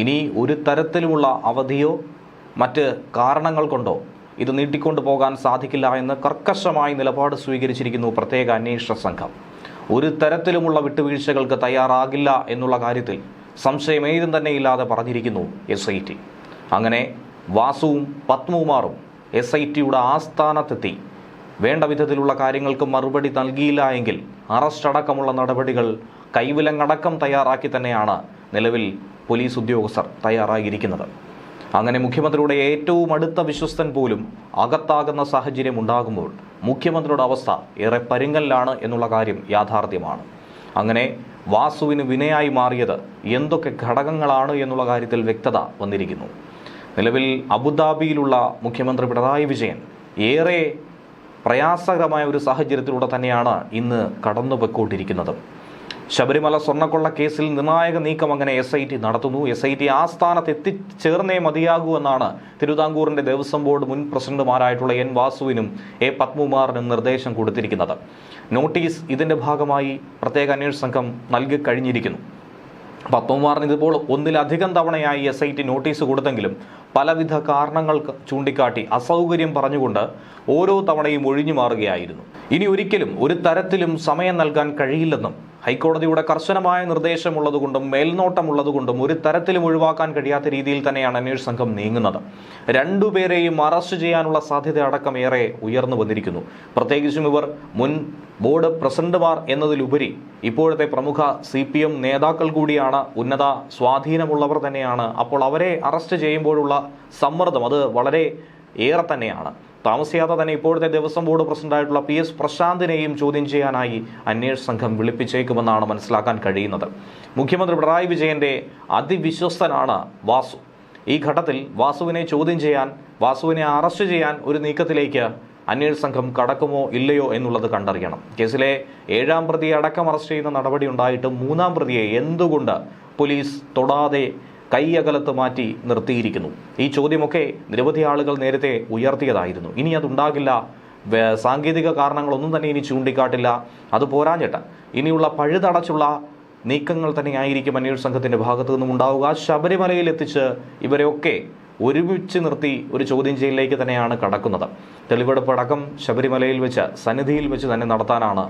ഇനി ഒരു തരത്തിലുമുള്ള അവധിയോ മറ്റ് കാരണങ്ങൾ കൊണ്ടോ ഇത് നീട്ടിക്കൊണ്ടു പോകാൻ സാധിക്കില്ല എന്ന് കർക്കശമായി നിലപാട് സ്വീകരിച്ചിരിക്കുന്നു പ്രത്യേക അന്വേഷണ സംഘം. ഒരു തരത്തിലുമുള്ള വിട്ടുവീഴ്ചകൾക്ക് തയ്യാറാകില്ല എന്നുള്ള കാര്യത്തിൽ സംശയമേതും തന്നെ ഇല്ലാതെ പറഞ്ഞിരിക്കുന്നു എസ് ഐ ടി അങ്ങനെ വാസുവും പത്മകുമാറും എസ് ഐ ടിയുടെ ആസ്ഥാനത്തെത്തി. വേണ്ട വിധത്തിലുള്ള കാര്യങ്ങൾക്ക് മറുപടി നൽകിയില്ല എങ്കിൽ അറസ്റ്റ് അടക്കമുള്ള നടപടികൾ കൈവിലങ്ങടക്കം തയ്യാറാക്കി തന്നെയാണ് നിലവിൽ പോലീസ് ഉദ്യോഗസ്ഥർ തയ്യാറായിരിക്കുന്നത്. അങ്ങനെ മുഖ്യമന്ത്രിയുടെ ഏറ്റവും അടുത്ത വിശ്വസ്തൻ പോലും അകത്താകുന്ന സാഹചര്യം ഉണ്ടാകുമ്പോൾ മുഖ്യമന്ത്രിയുടെ അവസ്ഥ ഏറെ പരുങ്ങലിലാണ് എന്നുള്ള കാര്യം യാഥാർത്ഥ്യമാണ്. അങ്ങനെ വാസുവിന് വിനയായി മാറിയത് എന്തൊക്കെ ഘടകങ്ങളാണ് എന്നുള്ള കാര്യത്തിൽ വ്യക്തത വന്നിരിക്കുന്നു. നിലവിൽ അബുദാബിയിലുള്ള മുഖ്യമന്ത്രി പിണറായി വിജയൻ ഏറെ പ്രയാസകരമായ ഒരു സാഹചര്യത്തിലൂടെ തന്നെയാണ് ഇന്ന് കടന്നു കടന്നുപോയിക്കൊണ്ടിരിക്കുന്നത്. ശബരിമല സ്വർണക്കൊള്ള കേസിൽ നിർണായക നീക്കം അങ്ങനെ എസ് ഐ ടി നടത്തുന്നു. എസ് ഐ ടി ആസ്ഥാനത്ത് എത്തിച്ചേർന്നേ മതിയാകൂ എന്നാണ് തിരുവിതാംകൂറിന്റെ ദേവസ്വം ബോർഡ് മുൻ പ്രസിഡന്റുമാരായിട്ടുള്ള എൻ വാസുവിനും എ പത്മകുമാറിനും നിർദ്ദേശം കൊടുത്തിരിക്കുന്നത്. നോട്ടീസ് ഇതിന്റെ ഭാഗമായി പ്രത്യേക അന്വേഷണ സംഘം നൽകി കഴിഞ്ഞിരിക്കുന്നു. പത്മകുമാറിന് ഇതിപ്പോൾ ഒന്നിലധികം തവണയായി എസ് ഐ ടി നോട്ടീസ് കൊടുത്തെങ്കിലും പലവിധ കാരണങ്ങൾ ചൂണ്ടിക്കാട്ടി അസൗകര്യം പറഞ്ഞുകൊണ്ട് ഓരോ തവണയും ഒഴിഞ്ഞു മാറുകയായിരുന്നു. ഇനി ഒരിക്കലും ഒരു തരത്തിലും സമയം നൽകാൻ കഴിയില്ലെന്നും ഹൈക്കോടതിയുടെ കർശനമായ നിർദ്ദേശമുള്ളതുകൊണ്ടും മേൽനോട്ടമുള്ളതുകൊണ്ടും ഒരു തരത്തിലും ഒഴിവാക്കാൻ കഴിയാത്ത രീതിയിൽ തന്നെയാണ് അന്വേഷണ സംഘം നീങ്ങുന്നത്. രണ്ടുപേരെയും അറസ്റ്റ് ചെയ്യാനുള്ള സാധ്യത അടക്കം ഏറെ ഉയർന്നു വന്നിരിക്കുന്നു. പ്രത്യേകിച്ചും ഇവർ മുൻ ബോർഡ് പ്രസിഡന്റുമാർ എന്നതിലുപരി ഇപ്പോഴത്തെ പ്രമുഖ സി പി എം നേതാക്കൾ കൂടിയാണ് ഉന്നത സ്വാധീനമുള്ളവർ തന്നെയാണ്. അപ്പോൾ അവരെ അറസ്റ്റ് ചെയ്യുമ്പോഴുള്ള സമ്മർദ്ദം അത് വളരെ ഏറെ തന്നെയാണ്. താമസിയാതെ തന്നെ ഇപ്പോഴത്തെ ദേവസ്വം ബോർഡ് പ്രസിഡന്റായിട്ടുള്ള പി എസ് പ്രശാന്തിനെയും ചോദ്യം ചെയ്യാനായി അന്വേഷണ സംഘം വിളിപ്പിച്ചേക്കുമെന്നാണ് മനസ്സിലാക്കാൻ കഴിയുന്നത്. മുഖ്യമന്ത്രി പിണറായി വിജയന്റെ അതിവിശ്വസ്തനാണ് വാസു. ഈ ഘട്ടത്തിൽ വാസുവിനെ ചോദ്യം ചെയ്യാൻ വാസുവിനെ അറസ്റ്റ് ചെയ്യാൻ ഒരു നീക്കത്തിലേക്ക് അന്വേഷണ സംഘം കടക്കുമോ ഇല്ലയോ എന്നുള്ളത് കണ്ടറിയണം. കേസിലെ ഏഴാം പ്രതിയെ അടക്കം അറസ്റ്റ് ചെയ്യുന്ന നടപടി ഉണ്ടായിട്ട് മൂന്നാം പ്രതിയെ എന്തുകൊണ്ട് പോലീസ് തൊടാതെ കൈയകലത്ത് മാറ്റി നിർത്തിയിരിക്കുന്നു. ഈ ചോദ്യമൊക്കെ നിരവധി ആളുകൾ നേരത്തെ ഉയർത്തിയതായിരുന്നു. ഇനി അതുണ്ടാകില്ല. സാങ്കേതിക കാരണങ്ങളൊന്നും തന്നെ ഇനി ചൂണ്ടിക്കാട്ടില്ല. അത് പോരാഞ്ഞിട്ട് ഇനിയുള്ള പഴുതടച്ചുള്ള നീക്കങ്ങൾ തന്നെയായിരിക്കും അന്വേഷണ സംഘത്തിന്റെ ഭാഗത്തു നിന്നും ഉണ്ടാവുക. ശബരിമലയിൽ എത്തിച്ച് ഇവരെയൊക്കെ ഒരുമിച്ച് നിർത്തി ഒരു ചോദ്യം ചെയ്യലിലേക്ക് തന്നെയാണ് കടക്കുന്നത്. തെളിവെടുപ്പ് അടക്കം ശബരിമലയിൽ വെച്ച് സന്നിധിയിൽ വെച്ച് തന്നെ നടത്താനാണ്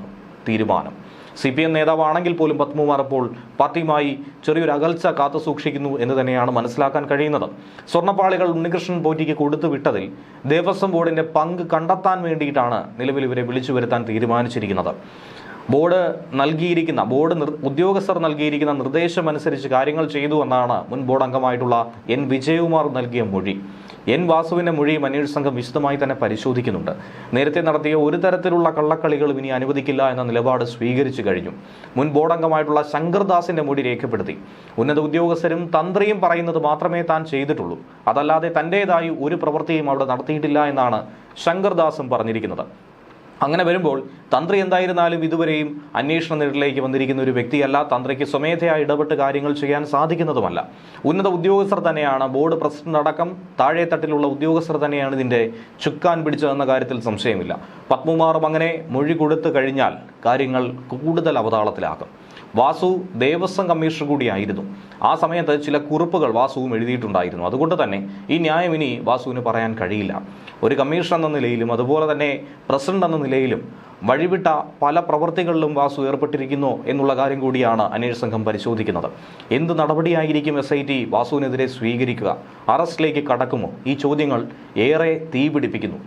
തീരുമാനം. സി പി എം നേതാവാണെങ്കിൽ പോലും പത്മകുമാർ അപ്പോൾ പാർട്ടിയുമായി ചെറിയൊരു അകൽച്ച കാത്തു സൂക്ഷിക്കുന്നു എന്ന് തന്നെയാണ് മനസ്സിലാക്കാൻ കഴിയുന്നത്. സ്വർണപ്പാളികൾ ഉണ്ണികൃഷ്ണൻ പോറ്റിക്ക് കൊടുത്തു വിട്ടതിൽ ദേവസ്വം ബോർഡിന്റെ പങ്ക് കണ്ടെത്താൻ വേണ്ടിയിട്ടാണ് നിലവിൽ ഇവരെ വിളിച്ചു വരുത്താൻ തീരുമാനിച്ചിരിക്കുന്നത്. ബോർഡ് നൽകിയിരിക്കുന്ന ബോർഡ് ഉദ്യോഗസ്ഥർ നൽകിയിരിക്കുന്ന നിർദ്ദേശം അനുസരിച്ച് കാര്യങ്ങൾ ചെയ്തു എന്നാണ് മുൻ ബോർഡ് അംഗമായിട്ടുള്ള എൻ. വിജയകുമാർ നൽകിയ മൊഴി. എൻ വാസുവിന്റെ മൊഴിയും അന്വേഷണ സംഘം വിശദമായി തന്നെ പരിശോധിക്കുന്നുണ്ട്. നേരത്തെ നടത്തിയ ഒരു തരത്തിലുള്ള കള്ളക്കളികളും ഇനി അനുവദിക്കില്ല എന്ന നിലപാട് സ്വീകരിച്ചു കഴിഞ്ഞു. മുൻ ബോർഡംഗമായിട്ടുള്ള ശങ്കർദാസിന്റെ മൊഴി രേഖപ്പെടുത്തി. ഉന്നത ഉദ്യോഗസ്ഥരും തന്ത്രിയും പറയുന്നത് മാത്രമേ താൻ ചെയ്തിട്ടുള്ളൂ. അതല്ലാതെ തന്റെതായി ഒരു പ്രവൃത്തിയും അവിടെ നടത്തിയിട്ടില്ല എന്നാണ് ശങ്കർദാസും പറഞ്ഞിരിക്കുന്നത്. അങ്ങനെ വരുമ്പോൾ തന്ത്രി എന്തായിരുന്നാലും ഇതുവരെയും അന്വേഷണ നിരട്ടിലേക്ക് വന്നിരിക്കുന്ന ഒരു വ്യക്തിയല്ല. തന്ത്രിക്ക് സ്വമേധയാ ഇടപെട്ട് കാര്യങ്ങൾ ചെയ്യാൻ സാധിക്കുന്നതുമല്ല. ഉന്നത ഉദ്യോഗസ്ഥർ തന്നെയാണ്. ബോർഡ് പ്രസിഡന്റ് അടക്കം താഴെത്തട്ടിലുള്ള ഉദ്യോഗസ്ഥർ തന്നെയാണ് ഇതിന്റെ ചുക്കാൻ പിടിച്ചതെന്ന കാര്യത്തിൽ സംശയമില്ല. പത്മകുമാറും അങ്ങനെ മൊഴി കൊടുത്തു കഴിഞ്ഞാൽ കാര്യങ്ങൾ കൂടുതൽ അവതാളത്തിലാകും വാസു ദേവസ്വം കമ്മീഷണർ കൂടിയായിരുന്നു. ആ സമയത്ത് ചില കുറിപ്പുകൾ വാസുവും എഴുതിയിട്ടുണ്ടായിരുന്നു. അതുകൊണ്ട് തന്നെ ഈ ന്യായം ഇനി വാസുവിന് പറയാൻ കഴിയില്ല. ഒരു കമ്മീഷണർ എന്ന നിലയിലും അതുപോലെ തന്നെ പ്രസിഡന്റ് എന്ന നിലയിലും വഴിവിട്ട പല പ്രവൃത്തികളിലും വാസു ഏർപ്പെട്ടിരിക്കുന്നു എന്നുള്ള കാര്യം കൂടിയാണ് അന്വേഷണ സംഘം പരിശോധിക്കുന്നത്. എന്ത് നടപടിയായിരിക്കും എസ് ഐ ടി വാസുവിനെതിരെ സ്വീകരിക്കുക? അറസ്റ്റിലേക്ക് കടക്കുമോ? ഈ ചോദ്യങ്ങൾ ഏറെ തീപിടിപ്പിക്കുന്നു.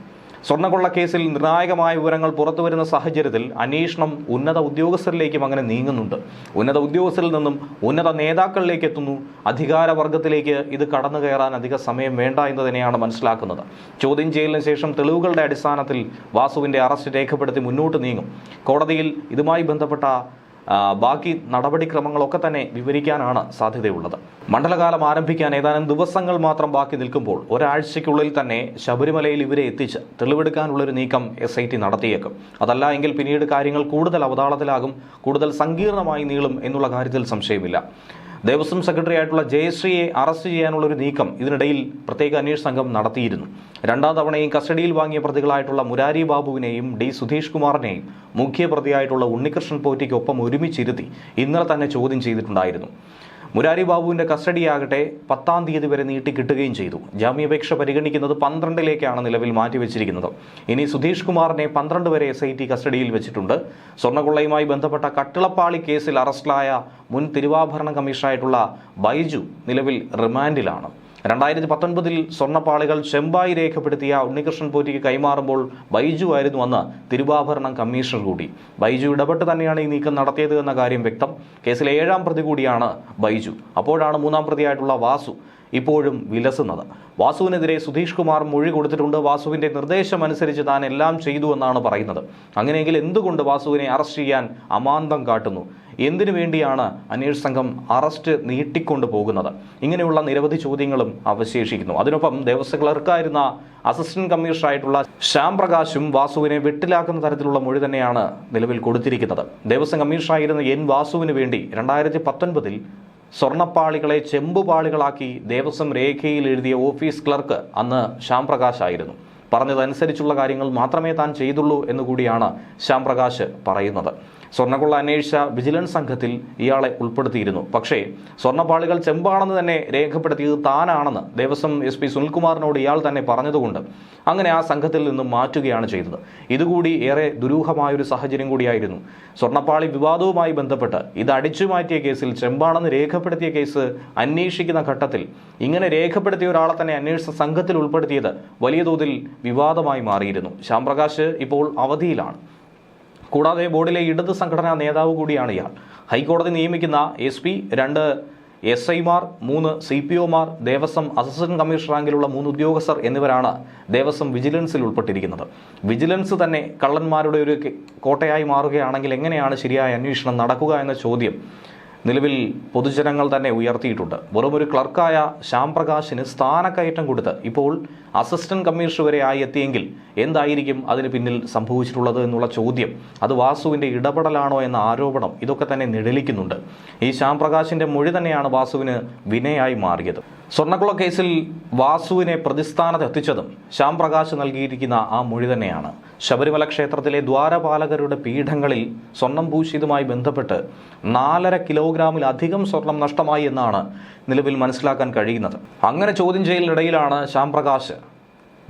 സ്വർണക്കൊള്ള കേസിൽ നിർണായകമായ വിവരങ്ങൾ പുറത്തുവരുന്ന സാഹചര്യത്തിൽ അന്വേഷണം ഉന്നത ഉദ്യോഗസ്ഥരിലേക്കും അങ്ങനെ നീങ്ങുന്നുണ്ട്. ഉന്നത ഉദ്യോഗസ്ഥരിൽ നിന്നും ഉന്നത നേതാക്കളിലേക്ക് എത്തുന്നു. അധികാരവർഗത്തിലേക്ക് ഇത് കടന്നു കയറാൻ അധിക സമയം വേണ്ട എന്ന് തന്നെയാണ് മനസ്സിലാക്കുന്നത്. ചോദ്യം ചെയ്യലിന് ശേഷം തെളിവുകളുടെ അടിസ്ഥാനത്തിൽ വാസുവിന്റെ അറസ്റ്റ് രേഖപ്പെടുത്തി മുന്നോട്ട് നീങ്ങും. കോടതിയിൽ ഇതുമായി ബന്ധപ്പെട്ട ബാക്കി നടപടിക്രമങ്ങളൊക്കെ തന്നെ വിവരിക്കാനാണ് സാധ്യതയുള്ളത്. മണ്ഡലകാലം ആരംഭിക്കാൻ ഏതാനും ദിവസങ്ങൾ മാത്രം ബാക്കി നിൽക്കുമ്പോൾ ഒരാഴ്ചയ്ക്കുള്ളിൽ തന്നെ ശബരിമലയിൽ ഇവരെ എത്തിച്ച് തെളിവെടുക്കാനുള്ളൊരു നീക്കം എസ് ഐ ടി നടത്തിയേക്കും. അതല്ല എങ്കിൽ പിന്നീട് കാര്യങ്ങൾ കൂടുതൽ അവതാളത്തിലാകും കൂടുതൽ സങ്കീർണമായി നീളും എന്നുള്ള കാര്യത്തിൽ സംശയമില്ല. ദേവസ്വം സെക്രട്ടറി ആയിട്ടുള്ള ജയശ്രീയെ അറസ്റ്റ് ചെയ്യാനുള്ള ഒരു നീക്കം ഇതിനിടയിൽ പ്രത്യേക അന്വേഷണ സംഘം നടത്തിയിരുന്നു. രണ്ടാം തവണയും കസ്റ്റഡിയിൽ വാങ്ങിയ പ്രതികളായിട്ടുള്ള മുരാരി ബാബുവിനെയും ഡി സുധീഷ് കുമാറിനെയും മുഖ്യപ്രതിയായിട്ടുള്ള ഉണ്ണികൃഷ്ണൻ പോറ്റിക്കൊപ്പം ഒരുമിച്ചിരുത്തി ഇന്നലെ തന്നെ ചോദ്യം ചെയ്തിട്ടുണ്ടായിരുന്നു. മുരാരി ബാബുവിന്റെ കസ്റ്റഡിയാകട്ടെ പത്താം തീയതി വരെ നീട്ടി കിട്ടുകയും ചെയ്തു. ജാമ്യാപേക്ഷ പരിഗണിക്കുന്നത് പന്ത്രണ്ടിലേക്കാണ് നിലവിൽ മാറ്റിവെച്ചിരിക്കുന്നത്. ഇനി സുധീഷ് കുമാറിനെ പന്ത്രണ്ട് വരെ എസ് ഐ ടി കസ്റ്റഡിയിൽ വെച്ചിട്ടുണ്ട്. സ്വർണക്കൊള്ളയുമായി ബന്ധപ്പെട്ട കട്ടിളപ്പാളി കേസിൽ അറസ്റ്റിലായ മുൻ തിരുവാഭരണ കമ്മീഷണറായിട്ടുള്ള ബൈജു നിലവിൽ റിമാൻഡിലാണ്. രണ്ടായിരത്തി പത്തൊൻപതിൽ സ്വർണപ്പാളികൾ ചെമ്പായി രേഖപ്പെടുത്തിയ ഉണ്ണികൃഷ്ണൻ പോറ്റിക്ക് കൈമാറുമ്പോൾ ബൈജു ആയിരുന്നു അന്ന് തിരുവാഭരണം കമ്മീഷണർ കൂടി. ബൈജു ഇടപെട്ട് തന്നെയാണ് ഈ നീക്കം നടത്തിയത് എന്ന കാര്യം വ്യക്തം. കേസിലെ ഏഴാം പ്രതി കൂടിയാണ് ബൈജു. അപ്പോഴാണ് മൂന്നാം പ്രതിയായിട്ടുള്ള വാസു ഇപ്പോഴും വിലസുന്നത്. വാസുവിനെതിരെ സുധീഷ് കുമാർ മൊഴി കൊടുത്തിട്ടുണ്ട്. വാസുവിന്റെ നിർദ്ദേശം അനുസരിച്ച് താൻ എല്ലാം ചെയ്തു എന്നാണ് പറയുന്നത്. അങ്ങനെയെങ്കിൽ എന്തുകൊണ്ട് വാസുവിനെ അറസ്റ്റ് ചെയ്യാൻ അമാന്തം കാട്ടുന്നു? എന്തിനു വേണ്ടിയാണ് അന്വേഷണ സംഘം അറസ്റ്റ് നീട്ടിക്കൊണ്ടു പോകുന്നത്? ഇങ്ങനെയുള്ള നിരവധി ചോദ്യങ്ങളും അവശേഷിക്കുന്നു. അതിനൊപ്പം ദേവസ്വം ക്ലർക്കായിരുന്ന അസിസ്റ്റന്റ് കമ്മീഷണറായിട്ടുള്ള ശ്യാം പ്രകാശും വാസുവിനെ വെട്ടിലാക്കുന്ന തരത്തിലുള്ള മൊഴി തന്നെയാണ് നിലവിൽ കൊടുത്തിരിക്കുന്നത്. ദേവസ്വം കമ്മീഷണറായിരുന്ന എൻ വാസുവിന് വേണ്ടി രണ്ടായിരത്തി പത്തൊൻപതിൽ സ്വർണപ്പാളികളെ ചെമ്പുപാളികളാക്കി ദേവസ്വം രേഖയിൽ എഴുതിയ ഓഫീസ് ക്ലർക്ക് അന്ന് ശ്യാം ആയിരുന്നു പറഞ്ഞതനുസരിച്ചുള്ള കാര്യങ്ങൾ മാത്രമേ താൻ ചെയ്തുള്ളൂ എന്നുകൂടിയാണ് ശ്യാം പ്രകാശ് പറയുന്നത്. സ്വർണക്കൊള്ള അന്വേഷിച്ച വിജിലൻസ് സംഘത്തിൽ ഇയാളെ ഉൾപ്പെടുത്തിയിരുന്നു. പക്ഷേ സ്വർണപ്പാളികൾ ചെമ്പാണെന്ന് തന്നെ രേഖപ്പെടുത്തിയത് താനാണെന്ന് ദേവസ്വം എസ് പി സുനിൽകുമാറിനോട് ഇയാൾ തന്നെ പറഞ്ഞതുകൊണ്ട് അങ്ങനെ ആ സംഘത്തിൽ നിന്നും മാറ്റുകയാണ് ചെയ്തത്. ഇതുകൂടി ഏറെ ദുരൂഹമായൊരു സാഹചര്യം കൂടിയായിരുന്നു. സ്വർണപ്പാളി വിവാദവുമായി ബന്ധപ്പെട്ട് ഇത് അടിച്ചു മാറ്റിയ കേസിൽ ചെമ്പാണെന്ന് രേഖപ്പെടുത്തിയ കേസ് അന്വേഷിക്കുന്ന ഘട്ടത്തിൽ ഇങ്ങനെ രേഖപ്പെടുത്തിയ ഒരാളെ തന്നെ അന്വേഷണ സംഘത്തിൽ ഉൾപ്പെടുത്തിയത് വലിയ തോതിൽ വിവാദമായി മാറിയിരുന്നു. ശ്യാംപ്രകാശ് ഇപ്പോൾ അവധിയിലാണ്. കൂടാതെ ബോർഡിലെ ഇടത് സംഘടനാ നേതാവ് കൂടിയാണ് ഇയാൾ. ഹൈക്കോടതി നിയമിക്കുന്ന എസ് പി രണ്ട് എസ് ഐമാർ മൂന്ന് സി പി ഒമാർ ദേവസ്വം അസിസ്റ്റന്റ് കമ്മീഷണർ റാങ്കിലുള്ള മൂന്ന് ഉദ്യോഗസ്ഥർ എന്നിവരാണ് ദേവസ്വം വിജിലൻസിൽ ഉൾപ്പെട്ടിരിക്കുന്നത്. വിജിലൻസ് തന്നെ കള്ളന്മാരുടെ ഒരു കോട്ടയായി മാറുകയാണെങ്കിൽ എങ്ങനെയാണ് ശരിയായ അന്വേഷണം നടക്കുക എന്ന ചോദ്യം നിലവിൽ പൊതുജനങ്ങൾ തന്നെ ഉയർത്തിയിട്ടുണ്ട്. വെറും ഒരു ക്ലർക്കായ ശ്യാം പ്രകാശിന് സ്ഥാനക്കയറ്റം കൊടുത്ത് ഇപ്പോൾ അസിസ്റ്റന്റ് കമ്മീഷണർ വരെ ആയി എത്തിയെങ്കിൽ എന്തായിരിക്കും അതിന് പിന്നിൽ സംഭവിച്ചിട്ടുള്ളത് എന്നുള്ള ചോദ്യം. അത് വാസുവിന്റെ ഇടപെടലാണോ എന്ന ആരോപണം ഇതൊക്കെ തന്നെ നിഴലിക്കുന്നുണ്ട്. ഈ ശ്യാം പ്രകാശിന്റെ മൊഴി തന്നെയാണ് വാസുവിന് വിനയായി മാറിയത്. സ്വർണക്കുള കേസിൽ വാസുവിനെ പ്രതിസ്ഥാനത്ത് എത്തിച്ചതും ശ്യാം പ്രകാശ് നൽകിയിരിക്കുന്ന ആ മൊഴി തന്നെയാണ്. ശബരിമല ക്ഷേത്രത്തിലെ ദ്വാരപാലകരുടെ പീഠങ്ങളിൽ സ്വർണം പൂശിയതുമായി ബന്ധപ്പെട്ട് നാലര കിലോഗ്രാമിലധികം സ്വർണം നഷ്ടമായി എന്നാണ് നിലവിൽ മനസ്സിലാക്കാൻ കഴിയുന്നത്. അങ്ങനെ ചോദ്യം ചെയ്യലിനിടയിലാണ് ശ്യാം പ്രകാശ്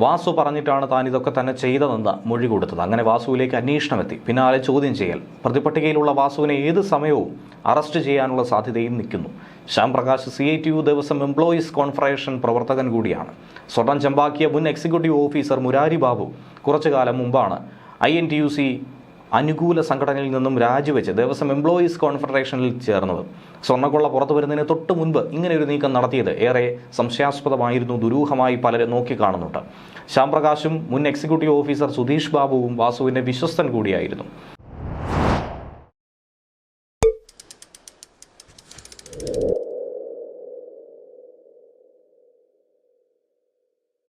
വാസു പറഞ്ഞിട്ടാണ് താൻ ഇതൊക്കെ തന്നെ ചെയ്തതെന്ന് മൊഴി കൊടുത്തത്. അങ്ങനെ വാസുവിലേക്ക് അന്വേഷണം എത്തി പിന്നാലെ ചോദ്യം ചെയ്യൽ. പ്രതിപട്ടികയിലുള്ള വാസുവിനെ ഏത് സമയവും അറസ്റ്റ് ചെയ്യാനുള്ള സാധ്യതയും നിൽക്കുന്നു. Shyam Prakash C I T U Devaswom employees confederation പ്രവർത്തകൻ കൂടിയാണ്. സ്വർണം ചമ്പാക്കിയ മുൻ എക്സിക്യൂട്ടീവ് ഓഫീസർ മുരാരി ബാബു കുറച്ചു കാലം മുമ്പാണ് I N T U C അനുകൂല സംഘടനയിൽ നിന്നും രാജിവെച്ച് ദേവസ്വം എംപ്ലോയീസ് കോൺഫെഡറേഷനിൽ ചേർന്നത്. സ്വർണക്കൊള്ള പുറത്തു വരുന്നതിന് തൊട്ട് മുൻപ് ഇങ്ങനെ ഒരു നീക്കം നടത്തിയത് ഏറെ സംശയാസ്പദമായിരുന്നു ദുരൂഹമായി പലരും നോക്കിക്കാണുന്നുണ്ട്. ശ്യാംപ്രകാശും മുൻ എക്സിക്യൂട്ടീവ് ഓഫീസർ സുധീഷ് ബാബുവും വാസുവിന്റെ വിശ്വസ്തൻ കൂടിയായിരുന്നു.